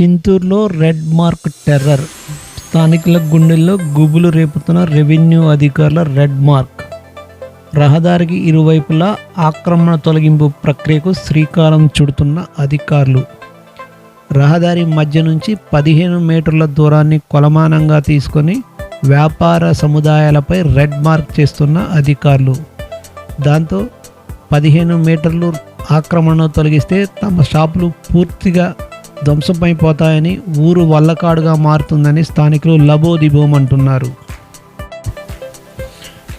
చింతూరులో red mark terror. స్థానికుల గుండెల్లో గుబులు రేపుతున్న రెవెన్యూ అధికారుల రెడ్ మార్క్. రహదారికి ఇరువైపులా ఆక్రమణ తొలగింపు ప్రక్రియకు శ్రీకారం చుడుతున్న అధికారులు. రహదారి మధ్య నుంచి పదిహేను మీటర్ల దూరాన్ని కొలమానంగా తీసుకొని వ్యాపార సముదాయాలపై రెడ్ మార్క్ చేస్తున్న అధికారులు. దాంతో పదిహేను మీటర్లు ఆక్రమణ తొలగిస్తే తమ షాపులు పూర్తిగా ధ్వంసమైపోతాయని ఊరు వల్లకాడుగా మారుతుందని స్థానికులు లబోదిబోమంటున్నారు.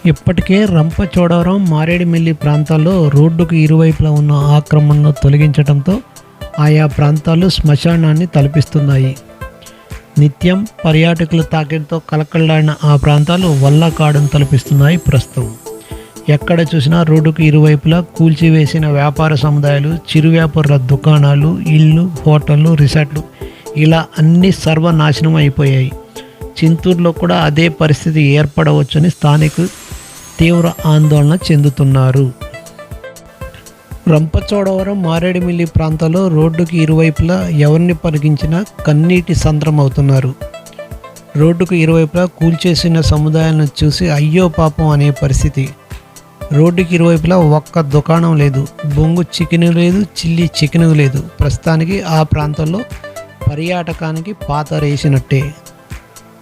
ఇప్పటికే రంపచోడవరం మారేడుమిల్లి ప్రాంతాల్లో రోడ్డుకు ఇరువైపులా ఉన్న ఆక్రమణను తొలగించడంతో ఆయా ప్రాంతాలు శ్మశానాన్ని తలపిస్తున్నాయి. నిత్యం పర్యాటకుల తాకిడితో కలకల్లాడిన ఆ ప్రాంతాలు వల్లకాడును తలపిస్తున్నాయి ప్రస్తుతం. ఎక్కడ చూసినా రోడ్డుకు ఇరువైపులా కూల్చివేసిన వ్యాపార సముదాయాలు చిరు వ్యాపారుల దుకాణాలు ఇళ్ళు హోటళ్ళు రిసార్ట్లు ఇలా అన్నీ సర్వనాశనం అయిపోయాయి. చింతూరులో కూడా అదే పరిస్థితి ఏర్పడవచ్చని స్థానికులు తీవ్ర ఆందోళన చెందుతున్నారు. రంపచోడవరం మారేడుమిల్లి ప్రాంతాల్లో రోడ్డుకి ఇరువైపులా ఎవరిని పరిగించినా కన్నీటి సంద్రం అవుతున్నారు రోడ్డుకు ఇరువైపులా కూల్చేసిన సముదాయాలను చూసి అయ్యో పాపం అనే పరిస్థితి. రోడ్డుకి ఇరువైపులా ఒక్క దుకాణం లేదు. బొంగు చికెన్ లేదు చిల్లీ చికెన్ లేదు. ప్రస్తుతానికి ఆ ప్రాంతంలో పర్యాటకానికి పాత రేసినట్టే.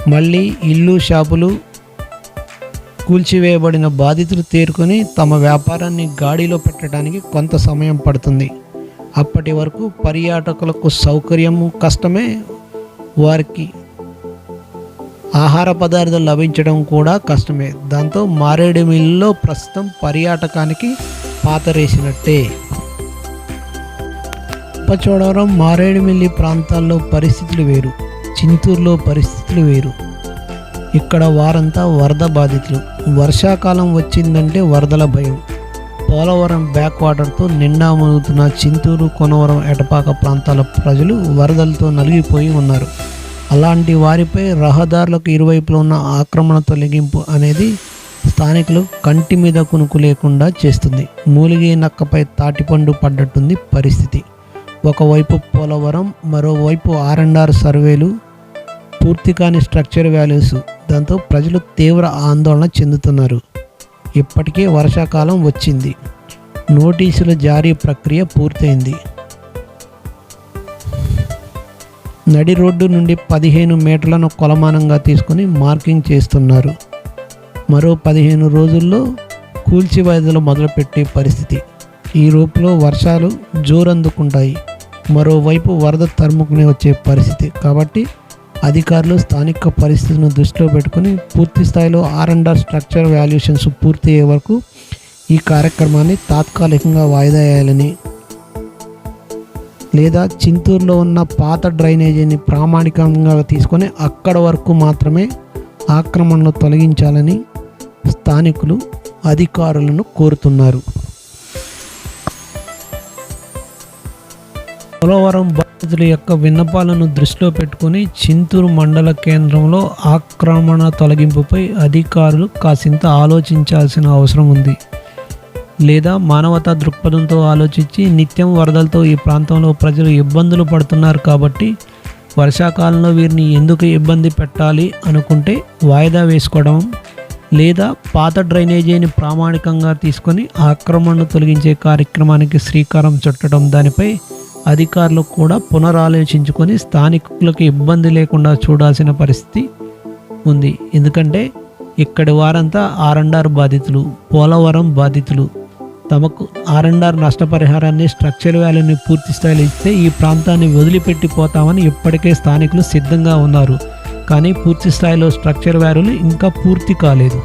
మళ్ళీ ఇల్లు షాపులు కూల్చివేయబడిన బాధితులు తేరుకొని తమ వ్యాపారాన్ని గాడిలో పెట్టడానికి కొంత సమయం పడుతుంది. అప్పటి వరకు పర్యాటకులకు సౌకర్యము కష్టమే వారికి ఆహార పదార్థాలు లభించడం కూడా కష్టమే. దాంతో మారేడుమిల్లిలో ప్రస్తుతం పర్యాటకానికి పాతరేసినట్టే ఉప్పచోడవరం మారేడుమిల్లి ప్రాంతాల్లో పరిస్థితులు వేరు. చింతూరులో పరిస్థితులు వేరు. ఇక్కడ వారంతా వరద బాధితులు. వర్షాకాలం వచ్చిందంటే వరదల భయం. పోలవరం బ్యాక్ వాటర్తో నిండా మునుగుతున్న చింతూరు కొనవరం ఎటపాక ప్రాంతాల ప్రజలు వరదలతో నలిగిపోయి ఉన్నారు. అలాంటి వారిపై రహదారులకు ఇరువైపులో ఉన్న ఆక్రమణ తొలగింపు అనేది స్థానికులు కంటి మీద కునుకు లేకుండా చేస్తుంది. మూలిగే నక్కపై తాటిపండు పడ్డట్టుంది పరిస్థితి. ఒకవైపు పోలవరం మరోవైపు ఆర్ఎన్ఆర్ సర్వేలు పూర్తి కాని స్ట్రక్చర్ వాల్యూస్. దాంతో ప్రజలు తీవ్ర ఆందోళన చెందుతున్నారు. ఇప్పటికే వర్షాకాలం వచ్చింది. నోటీసుల జారీ ప్రక్రియ పూర్తయింది. నడి రోడ్డు నుండి పదిహేను మీటర్లను కొలమానంగా తీసుకుని మార్కింగ్ చేస్తున్నారు. మరో పదిహేను రోజుల్లో కూల్చివేతలు మొదలుపెట్టే పరిస్థితి. ఈ రూపులో వర్షాలు జోరందుకుంటాయి. మరోవైపు వరద తరుముకునే వచ్చే పరిస్థితి. కాబట్టి అధికారులు స్థానిక పరిస్థితులను దృష్టిలో పెట్టుకుని పూర్తి స్థాయిలో R and R structure valuations పూర్తి అయ్యే వరకు ఈ కార్యక్రమాన్ని తాత్కాలికంగా వాయిదా వేయాలని లేదా చింతూరులో ఉన్న పాత డ్రైనేజీని ప్రామాణికంగా తీసుకొని అక్కడ వరకు మాత్రమే ఆక్రమణను తొలగించాలని స్థానికులు అధికారులను కోరుతున్నారు. పోలవరం బాధితుల యొక్క విన్నపాలను దృష్టిలో పెట్టుకుని చింతూరు మండల కేంద్రంలో ఆక్రమణ తొలగింపుపై అధికారులు కాసింత ఆలోచించాల్సిన అవసరం ఉంది. లేదా మానవతా దృక్పథంతో ఆలోచించి నిత్యం వరదలతో ఈ ప్రాంతంలో ప్రజలు ఇబ్బందులు పడుతున్నారు కాబట్టి వర్షాకాలంలో వీరిని ఎందుకు ఇబ్బంది పెట్టాలి అనుకుంటే వాయిదా వేసుకోవడం లేదా పాత డ్రైనేజీని ప్రామాణికంగా తీసుకొని ఆక్రమణను తొలగించే కార్యక్రమానికి శ్రీకారం చుట్టడం దానిపై అధికారులు కూడా పునరాలోచించుకొని స్థానికులకు ఇబ్బంది లేకుండా చూడాల్సిన పరిస్థితి ఉంది. ఎందుకంటే ఇక్కడి వారంతా ఆర్ఎండ్ఆర్ బాధితులు పోలవరం బాధితులు తమకు ఆర్ఎండ్ఆర్ నష్టపరిహారాన్ని స్ట్రక్చర్ వ్యాలీని పూర్తి స్థాయిలో ఇస్తే ఈ ప్రాంతాన్ని వదిలిపెట్టిపోతామని ఇప్పటికే స్థానికులు సిద్ధంగా ఉన్నారు. కానీ పూర్తి స్థాయిలో స్ట్రక్చర్ వ్యాల్యూలు ఇంకా పూర్తి కాలేదు.